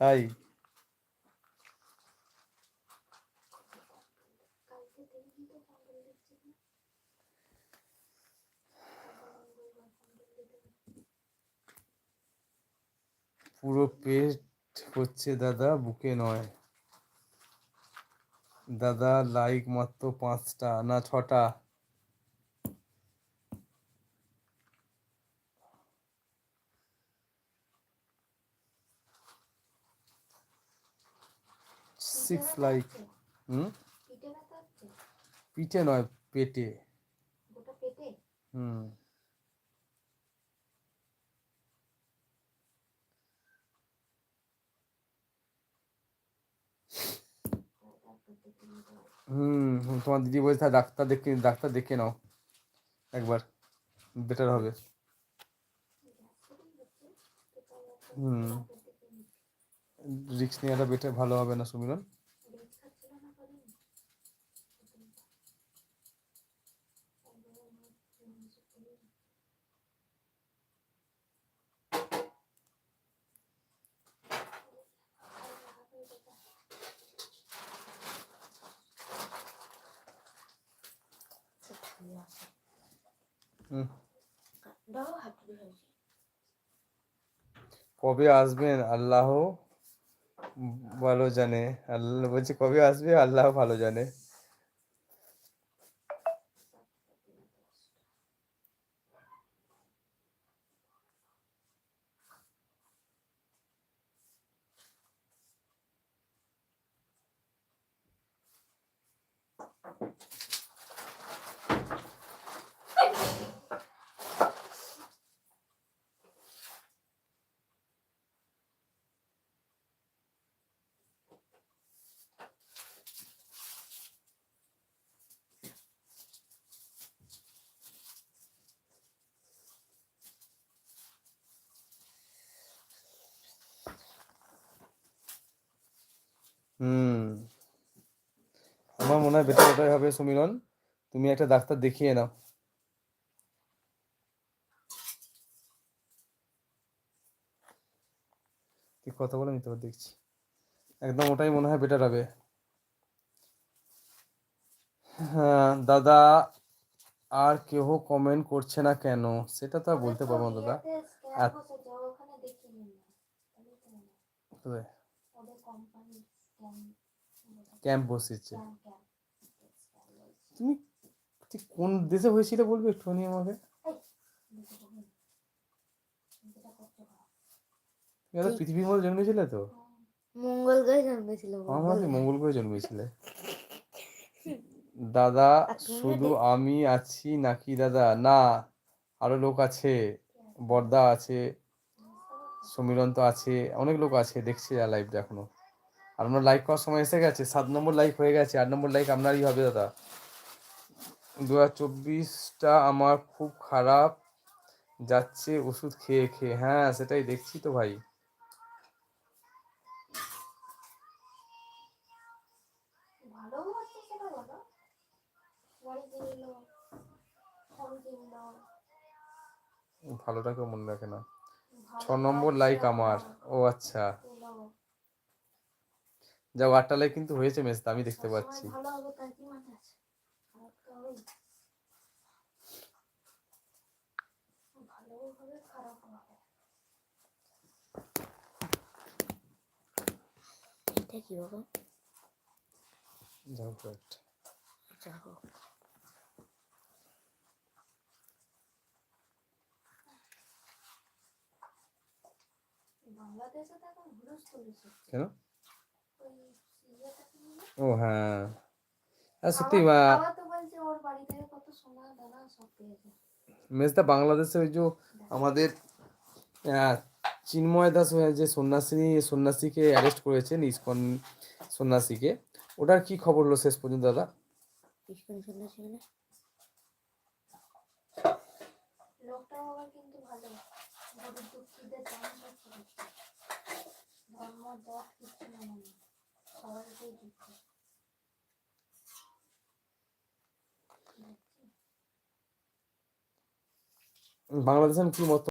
তাই? পুরো পেট হচ্ছে দাদা বুকে নয়। দাদা লাইক মাত্র পাঁচটা না ছটা। সিক্স লাইক হুম পিঠে নয় পেটে হুম হুম তোমার দিদি বলছে "হ্যাঁ, ডাক্তার দেখে ডাক্তার দেখে নাও। একবার বেটার হবে। হুম। রিক্স নেওয়াটা বেটার ভালো হবে না সুমিরন? কবে আসবেন? আল্লাহ ভালো জানে। আল্লাহ বলছি কবে আসবে? আল্লাহ ভালো জানে। হুম। আমার মনে হয় বেটার ওটাই হবে সুমিরন। তুমি একটা ডাক্তার দেখিয়ে নাও। তুই কথা বলে নিতে পার দেখছি। একদম ওটাই মনে হয় বেটার হবে। হ্যাঁ দাদা আর কেউ কমেন্ট করছে না কেন? সেটা তো আর বলতে পারব না দাদা। হয়। কোথায়? ক্যাম্প বসেছে। তুমি ঠিক কোন দেশে হয়েছিল বলবে একটুখানি আমাকে? পৃথিবীর মধ্যে জন্মেছিলে তো? মঙ্গল গ্রহে জন্মেছিল আমার মঙ্গল গ্রহে জন্মেছিলে? দাদা শুধু আমি আছি নাকি দাদা? না আরও লোক আছে বর্দা আছে সমীরন তো আছে অনেক লোক আছে দেখছি লাইভটা এখনও। আর আমরা লাইক করার সময় এসে গেছে সাত নম্বর লাইক হয়ে গেছে আট নম্বর লাইক আপনারই হবে দাদা। দু হাজার চব্বিশটা আমার খুব খারাপ যাচ্ছে ওষুধ খেয়ে খেয়ে। হ্যাঁ সেটাই দেখছি তো ভাই। ভালো হচ্ছে সেটা বলো। গাড়ি কিনলো ফোন কিনলো। ভালোটা কেউ মনে রাখে না। ছ নম্বর লাইক আমার। ও আচ্ছা। আটটা লাইক কিন্তু হয়েছে মেসটা আমি দেখতে পাচ্ছি। কি বাবা? যাও। আচ্ছা বাংলাদেশে তো এখন হুলস্থুল হচ্ছে কেন? ও হ্যাঁ। হ্যাঁ সত্যি মেজদা বাংলাদেশে ওই যে আমাদের চিন্ময় দাস যে সন্ন্যাসিনী সন্ন্যাসীকে অ্যারেস্ট করেছেন ইসকন সন্ন্যাসীকে ওটার কি খবর হলো শেষ পর্যন্ত দাদা? ইস্কন সন্ন্যাসী মানে? আবার কিন্তু ভালো। গরিব দুঃখীদের ধর্ম কিচ্ছু না বাংলাদেশের কি মত?